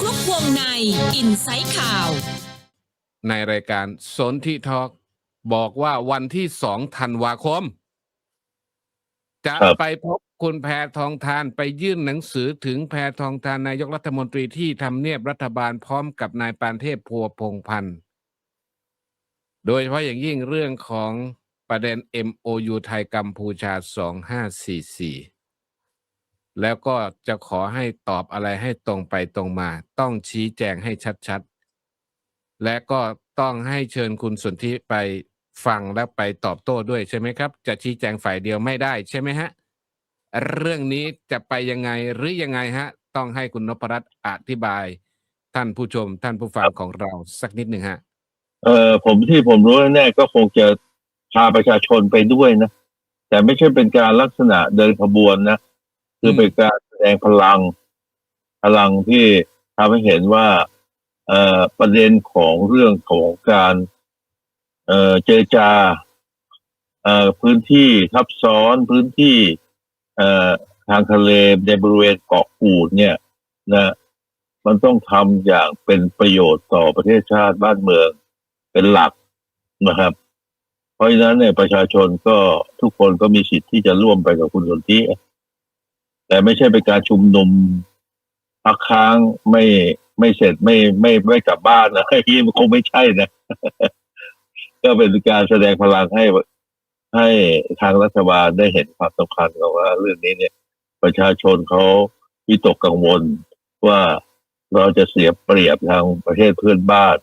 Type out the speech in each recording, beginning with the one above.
คลุกวงในอินไซต์ข่าว ในรายการสนทิทอกบอกว่าวันที่สองธันวาคม จะครับ ไปพบคุณแพทองทานไปยื่นหนังสือถึงแพทองทานนายกรัฐมนตรีที่ทำเนียบรัฐบาลพร้อมกับนายปานเทพพัวพงษ์พันธ์โดยเฉพาะอย่างยิ่งเรื่องของประเด็น MOU ไทยกัมพูชา 2544 แล้วก็จะขอให้ตอบอะไรให้ตรงไปตรงมา ต้องชี้แจงให้ชัดๆ และก็ต้องให้เชิญคุณสนธิไปฟังและไปตอบโต้ด้วยใช่ไหมครับ จะชี้แจงฝ่ายเดียวไม่ได้ใช่ไหมฮะ เรื่องนี้จะไปยังไงหรือยังไงฮะ ต้องให้คุณนพรัตน์อธิบาย ท่านผู้ชมท่านผู้ฟังของเราสักนิดหนึ่งฮะ เออผมที่ผมรู้แน่ก็คงจะพาประชาชนไปด้วยนะ แต่ไม่ใช่เป็นการลักษณะเดินขบวนนะ คือเป็นการแสดงพลัง พลังที่ทำให้เห็นว่าเอ่อประเด็นของเรื่องของการเอ่อเจรจาเอ่อพื้นที่ทับซ้อนพื้นที่เอ่อทางทะเลในบริเวณเกาะกูดเนี่ยนะมันต้องทำอย่างเป็นประโยชน์ต่อประเทศชาติบ้านเมืองเป็นหลักนะครับ เพราะฉะนั้นเนี่ยประชาชนก็ทุกคนก็มีสิทธิ์ที่จะร่วมไปกับคุณสนธิ แต่ไม่ใช่เป็นการชุมนุมพักค้างไม่ไม่เสร็จไม่ไม่ไม่กลับบ้านนะไอ้ที่มันคงไม่ใช่นะ ก็เป็นการแสดงพลังให้ให้ทางรัฐบาลได้เห็นความสำคัญของว่าเรื่องนี้เนี่ย ประชาชนเขาวิตกกังวลว่าเราจะเสียเปรียบทางประเทศเพื่อนบ้าน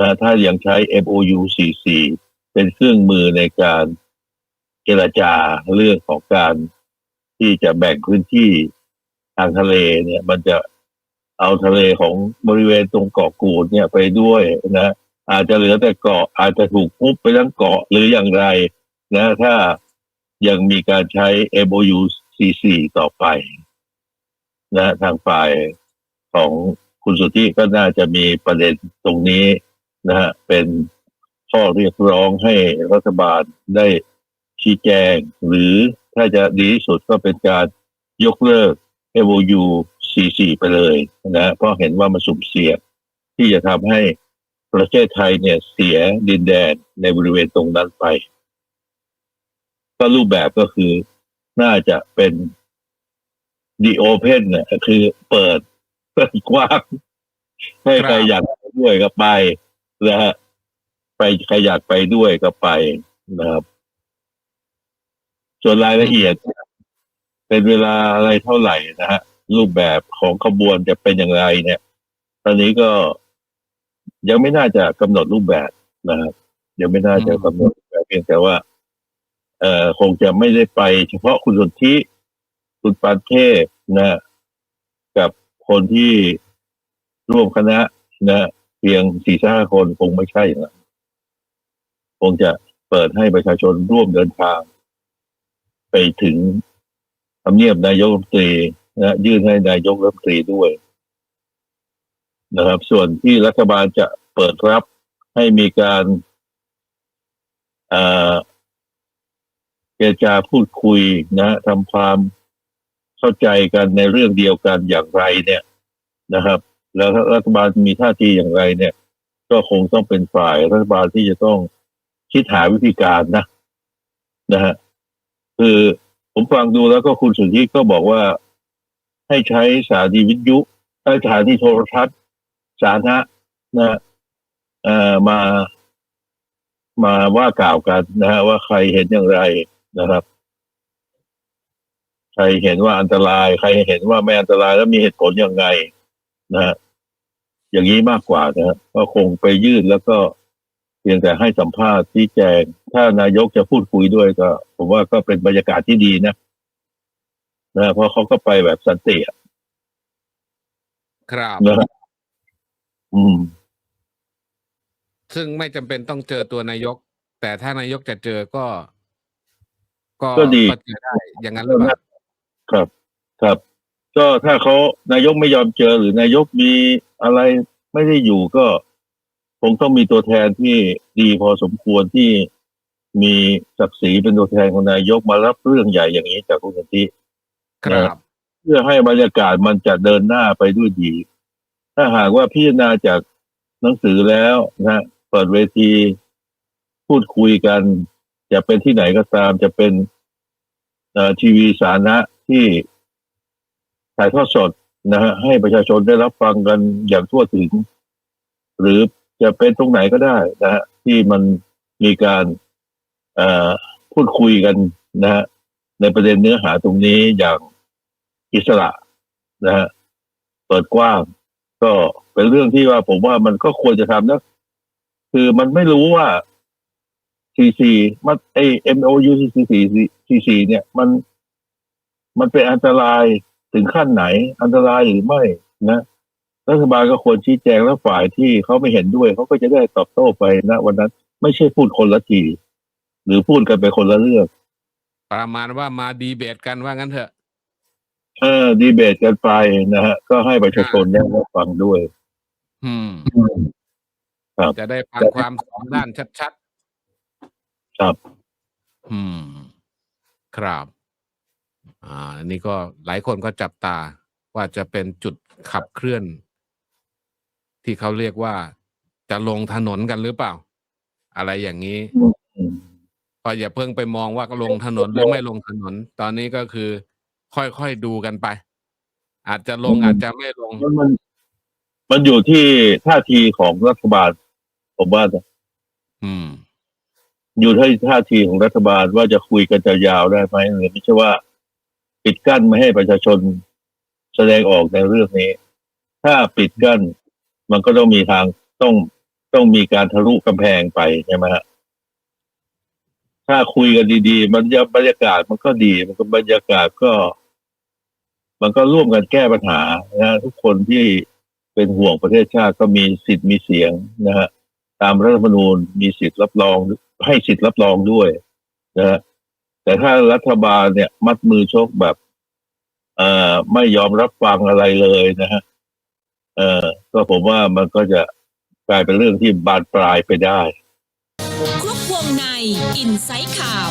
นะถ้ายังใช้ MOU 44เป็นเครื่องมือในการเจรจาเรื่องของการ ที่จะแบ่งพื้นที่ทางทะเลเนี่ย มันจะเอาทะเลของบริเวณตรงเกาะกูดเนี่ยไปด้วยนะอาจจะเหลือแต่เกาะอาจจะถูกปุ๊บไปทั้งเกาะหรืออย่างไร นะ ถ้ายังมีการใช้ MOU 44ต่อไป นะทางฝ่ายของคุณสุทธิก็น่าจะมีประเด็นตรงนี้นะฮะเป็นข้อเรียกร้องให้รัฐบาลได้ชี้แจงหรือ ถ้าจะดีที่สุดก็เป็นการยกเลิก MOU 44 ไปเลยนะเพราะเห็นว่ามันสุ่มเสี่ยงที่จะทำให้ประเทศไทยเนี่ยเสียดินแดนในบริเวณตรงนั้นไป ก็รูปแบบก็คือน่าจะเป็นดีโอเพนเนี่ยคือเปิดเปิดกว้างให้ใครอยากไปด้วยก็ไปนะฮะไปใครอยากไปด้วยก็ไปนะครับ ส่วนรายละเอียด เป็นเวลาอะไรเท่าไหร่นะฮะ รูปแบบของขบวนจะเป็นอย่างไรเนี่ย ตอนนี้ก็ยังไม่น่าจะกำหนดรูปแบบนะครับยังไม่น่าจะกำหนดแบบเพียงแต่ว่า เอ่อคงจะไม่ได้ไป เฉพาะคุณสนธิคุณปานเทพนะกับคนที่ร่วมคณะนะเพียงสี่ห้าคนคงไม่ใช่อย่างนั้นคงจะเปิดให้ประชาชนร่วมเดินทาง ไปถึงทำเนียบนายกรัฐมนตรีนะยื่นให้นายกรัฐมนตรีด้วยนะครับ ส่วนที่รัฐบาลจะเปิดรับให้มีการเจรจาพูดคุยนะทำความเข้าใจกันในเรื่องเดียวกันอย่างไรเนี่ยนะครับ แล้วรัฐบาลมีท่าทีอย่างไรเนี่ย ก็คงต้องเป็นฝ่ายรัฐบาลที่จะต้องคิดหาวิธีการนะนะฮะ คือผมฟังดูแล้วก็คุณสุทธิก็บอกว่าให้ใช้สถานีวิทยุเอ่อสถานีโทรทัศน์ สาธารณะนะเอ่อมามาว่ากล่าวกันนะฮะว่าใครเห็นอย่างไรนะครับ ใครเห็นว่าอันตราย ใครเห็นว่าไม่อันตรายแล้วมีเหตุผลยังไงนะฮะอย่างนี้มากกว่านะฮะก็คงไปยื่นแล้วก็ เพียงแต่ให้สัมภาษณ์ที่แจง ถ้านายกจะพูดคุยด้วยก็ ผมว่าก็เป็นบรรยากาศที่ดีนะนะเพราะเขาก็ไปแบบสันติอะครับ นะครับอืม ซึ่งไม่จำเป็นต้องเจอตัวนายก แต่ถ้านายกจะเจอก็ ก็ก็ดี เจอได้ อย่างนั้นหรือเปล่าครับ ครับ ก็ถ้าเขานายกไม่ยอมเจอหรือนายกมีอะไรไม่ได้อยู่ก็ คงต้องมีตัวแทนที่ดีพอสมควรที่มีศักดิ์ศรีเป็นตัวแทนของนายกมารับเรื่องใหญ่อย่างนี้จากคุณสันติครับเพื่อให้บรรยากาศมันจะเดินหน้าไปด้วยดี ถ้าถ้าหากว่าพิจารณาจากหนังสือแล้วนะฮะเปิดเวที พูดคุยกัน จะเป็นที่ไหนก็ตาม จะเป็นเอ่อทีวีสาธารณะที่ถ่ายทอดสดนะฮะให้ประชาชนได้รับฟังกันอย่างทั่วถึง หรือ จะเป็นตรงไหนก็ได้นะฮะที่มันมีการพูดคุยกันนะฮะในประเด็นเนื้อหาตรงนี้อย่างอิสระนะฮะเปิดกว้าง ก็เป็นเรื่องที่ว่าผมว่ามันก็ควรจะทำนะ คือมันไม่รู้ว่า CC มันไอ MOU CC CC เนี่ยมันมันเป็นอันตรายถึงขั้นไหน อันตรายหรือไม่นะ รัฐบาลก็ควรชี้แจงแล้วฝ่ายที่เขาไม่เห็นด้วยเขาก็จะได้ตอบโต้ไปนะวันนั้น ไม่ใช่พูดคนละทีหรือพูดกันไปคนละเรื่อง ประมาณว่ามาดีเบตกันว่างั้นเถอะ เออ ดีเบตกันไปนะฮะ ก็ให้ประชาชนได้รับฟังด้วย อืมครับจะได้ฟังความสองด้านชัดครับๆอืม ครับ อ่าอันนี้ก็หลายคนก็จับตาว่าจะเป็นจุดขับเคลื่อน ที่เขาเรียกว่าจะลงถนนกันหรือเปล่า อะไรอย่างนี้อืมก็อย่าเพิ่งไปมองว่าลงถนนหรือไม่ลงถนน ตอนนี้ก็คือ ค่อยๆดูกันไป อาจจะลงอืมอาจจะไม่ลงมันมันมันอยู่ที่ท่าทีของรัฐบาล ผมว่านะอืม อยู่ที่ท่าทีของรัฐบาลว่าจะคุยกันจะยาวได้ไหมหรือไม่ใช่ว่า ปิดกั้นไม่ให้ประชาชนแสดงออกในเรื่องนี้ ถ้าปิดกั้น มันก็ต้องมีทางต้องต้องมีการทะลุกำแพงไปใช่ไหมฮะถ้าคุยกันดีๆ มันจะบรรยากาศมันก็ดี มันก็บรรยากาศก็ มันก็ร่วมกันแก้ปัญหานะทุกคนที่เป็นห่วงประเทศชาติก็มีสิทธิ์มีเสียงนะฮะตามรัฐธรรมนูญมีสิทธิ์รับรอง ให้สิทธิ์รับรองด้วยนะฮะแต่ถ้ารัฐบาลเนี่ย มัดมือชกแบบ เอ่อไม่ยอมรับฟังอะไรเลยนะฮะ เออก็ผมว่ามันก็จะกลายเป็นเรื่องที่บานปลายไปได้คลุกวงในอินไซต์ข่าว